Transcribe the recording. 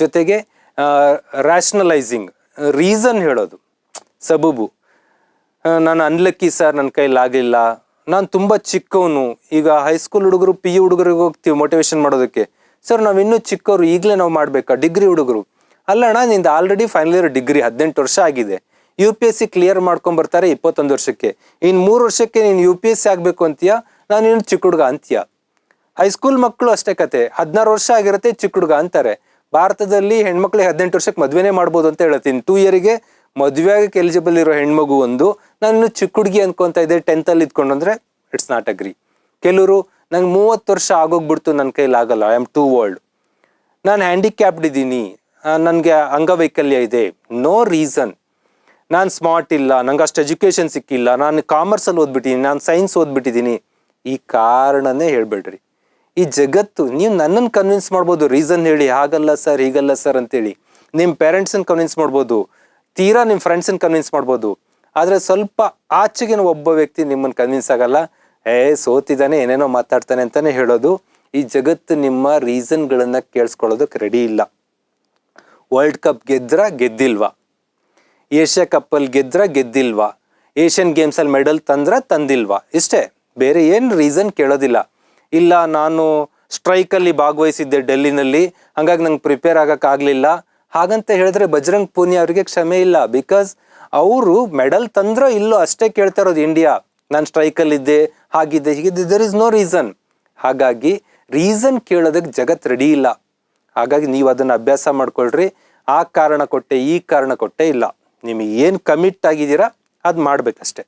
ಜೊತೆಗೆ ರ್ಯಾಷನಲೈಸಿಂಗ್ ರೀಸನ್ ಹೇಳೋದು, ಸಬೂಬು. ನಾನು ಅನ್ಲಕ್ಕಿ ಸರ್, ನನ್ನ ಕೈಲಿ ಆಗಲಿಲ್ಲ. ನಾನು ತುಂಬ ಚಿಕ್ಕವನು. ಈಗ ಹೈಸ್ಕೂಲ್ ಹುಡುಗರು ಪಿ ಯು ಹುಡುಗರಿಗೆ ಹೋಗ್ತೀವಿ ಮೋಟಿವೇಶನ್ ಮಾಡೋದಕ್ಕೆ. ಸರ್ ನಾವು ಇನ್ನೂ ಚಿಕ್ಕವರು, ಈಗಲೇ ನಾವು ಮಾಡಬೇಕಾ? ಡಿಗ್ರಿ ಹುಡುಗರು. ಅಲ್ಲಣ್ಣ ನಿಂದು ಆಲ್ರೆಡಿ ಫೈನಲ್ ಇಯರ್ ಡಿಗ್ರಿ ಹದಿನೆಂಟು ವರ್ಷ ಆಗಿದೆ. U P S C clear ಮಾಡ್ಕೊಂಬರ್ತಾರೆ ಇಪ್ಪತ್ತೊಂದು ವರ್ಷಕ್ಕೆ. ಇನ್ನು ಮೂರು ವರ್ಷಕ್ಕೆ ನೀನು ಯು ಪಿ ಎಸ್ ಸಿ ಆಗಬೇಕು ಅಂತೀಯ? ನಾನು ಇನ್ನು ಚಿಕ್ಕ ಹುಡುಗ ಅಂತೀಯ? ಹೈಸ್ಕೂಲ್ ಮಕ್ಕಳು ಅಷ್ಟೇ ಕತೆ. ಹದಿನಾರು ವರ್ಷ ಆಗಿರುತ್ತೆ ಚಿಕ್ಕ ಹುಡುಗ ಅಂತಾರೆ. ಭಾರತದಲ್ಲಿ ಹೆಣ್ಮಕ್ಳಿಗೆ ಹದಿನೆಂಟು ವರ್ಷಕ್ಕೆ ಮದುವೆನೇ ಮಾಡ್ಬೋದು ಅಂತ ಹೇಳ್ತೀನಿ. ಟೂ ಇಯರಿಗೆ ಮದುವೆ ಆಗಕ್ಕೆ ಎಲಿಜಿಬಲ್ ಇರೋ ಹೆಣ್ಮಗು ಒಂದು. ನಾನು ಚಿಕ್ಕ ಹುಡುಗಿ ಅನ್ಕೊಂತ ಇದ್ದೆ ಟೆಂತಲ್ಲಿ ಇದ್ಕೊಂಡು ಅಂದ್ರೆ ಇಟ್ಸ್ ನಾಟ್ ಅಗ್ರಿ ಕೆಲವರು, ನಂಗೆ ಮೂವತ್ತು ವರ್ಷ ಆಗೋಗ್ಬಿಡ್ತು ನನ್ನ ಕೈಲಿ ಆಗಲ್ಲ ಐ ಆಮ್ ಟೂ ವರ್ಲ್ಡ್ ನಾನು ಹ್ಯಾಂಡಿಕ್ಯಾಪ್ಡ್ ಇದ್ದೀನಿ. ನನಗೆ ಅಂಗವೈಕಲ್ಯ ಇದೆ. ನೋ ರೀಸನ್ ನಾನು ಸ್ಮಾರ್ಟ್ ಇಲ್ಲ, ನಂಗೆ ಅಷ್ಟು ಎಜುಕೇಷನ್ ಸಿಕ್ಕಿಲ್ಲ. ನಾನು ಕಾಮರ್ಸಲ್ಲಿ ಓದ್ಬಿಟ್ಟಿದ್ದೀನಿ ನಾನು ಸೈನ್ಸ್ ಓದ್ಬಿಟ್ಟಿದ್ದೀನಿ ಈ ಕಾರಣನೇ ಹೇಳ್ಬೇಡ್ರಿ. ಈ ಜಗತ್ತು, ನೀವು ನನ್ನನ್ನು ಕನ್ವಿನ್ಸ್ ಮಾಡ್ಬೋದು ರೀಸನ್ ಹೇಳಿ, ಹಾಗಲ್ಲ ಸರ್ ಹೀಗಲ್ಲ ಸರ್ ಅಂತೇಳಿ. ನಿಮ್ಮ ಪೇರೆಂಟ್ಸನ್ನು ಕನ್ವಿನ್ಸ್ ಮಾಡ್ಬೋದು, ತೀರಾ ನಿಮ್ಮ ಫ್ರೆಂಡ್ಸನ್ನು ಕನ್ವಿನ್ಸ್ ಮಾಡ್ಬೋದು. ಆದರೆ ಸ್ವಲ್ಪ ಆಚೆಗಿನ ಒಬ್ಬ ವ್ಯಕ್ತಿ ನಿಮ್ಮನ್ನು ಕನ್ವಿನ್ಸ್ ಆಗಲ್ಲ, ಏ, ಸೋತಿದ್ದಾನೆ, ಏನೇನೋ ಮಾತಾಡ್ತಾನೆ ಅಂತಲೇ ಹೇಳೋದು, ಈ ಜಗತ್ತು ನಿಮ್ಮ ರೀಸನ್ಗಳನ್ನು ಕೇಳಿಸ್ಕೊಳ್ಳೋದಕ್ಕೆ ರೆಡಿ ಇಲ್ಲ. ವರ್ಲ್ಡ್ ಕಪ್ ಗೆದ್ರ ಗೆದ್ದಿಲ್ವಾ? ಏಷ್ಯಾ ಕಪ್ಪಲ್ಲಿ ಗೆದ್ರ ಗೆದ್ದಿಲ್ವಾ? ಏಷ್ಯನ್ ಗೇಮ್ಸಲ್ಲಿ ಮೆಡಲ್ ತಂದ್ರ ತಂದಿಲ್ವಾ? ಇಷ್ಟೇ, ಬೇರೆ ಏನು ರೀಸನ್ ಕೇಳೋದಿಲ್ಲ. ಇಲ್ಲ, ನಾನು ಸ್ಟ್ರೈಕಲ್ಲಿ ಭಾಗವಹಿಸಿದ್ದೆ ಡೆಲ್ಲಿನಲ್ಲಿ, ಹಂಗಾಗಿ ನಂಗೆ ಪ್ರಿಪೇರ್ ಆಗೋಕ್ಕಾಗಲಿಲ್ಲ ಹಾಗಂತ ಹೇಳಿದ್ರೆ ಬಜರಂಗ್ ಪೂನಿಯಾ ಅವರಿಗೆ ಕ್ಷಮೆ ಇಲ್ಲ ಬಿಕಾಸ್ ಅವರು ಮೆಡಲ್ ತಂದ್ರೋ ಇಲ್ಲೋ ಅಷ್ಟೇ ಕೇಳ್ತಾ ಇರೋದು ಇಂಡಿಯಾ. ನಾನು ಸ್ಟ್ರೈಕಲ್ಲಿದ್ದೆ, ಹಾಗಿದ್ದೆ, ಹೀಗಿದ್ದೆ ದರ್ ಇಸ್ ನೋ ರೀಸನ್ ಹಾಗಾಗಿ ರೀಸನ್ ಕೇಳೋದಕ್ಕೆ ಜಗತ್ ರೆಡಿ ಇಲ್ಲ. ಹಾಗಾಗಿ ನೀವು ಅದನ್ನು ಅಭ್ಯಾಸ ಮಾಡ್ಕೊಳ್ರಿ. ಆ ಕಾರಣ ಕೊಟ್ಟೆ, ಈ ಕಾರಣ ಕೊಟ್ಟೆ ಇಲ್ಲ. ನಿಮಗೆ ಏನು ಕಮಿಟ್ ಆಗಿದ್ದೀರಾ, ಅದು ಮಾಡ್ಬೇಕಷ್ಟೆ.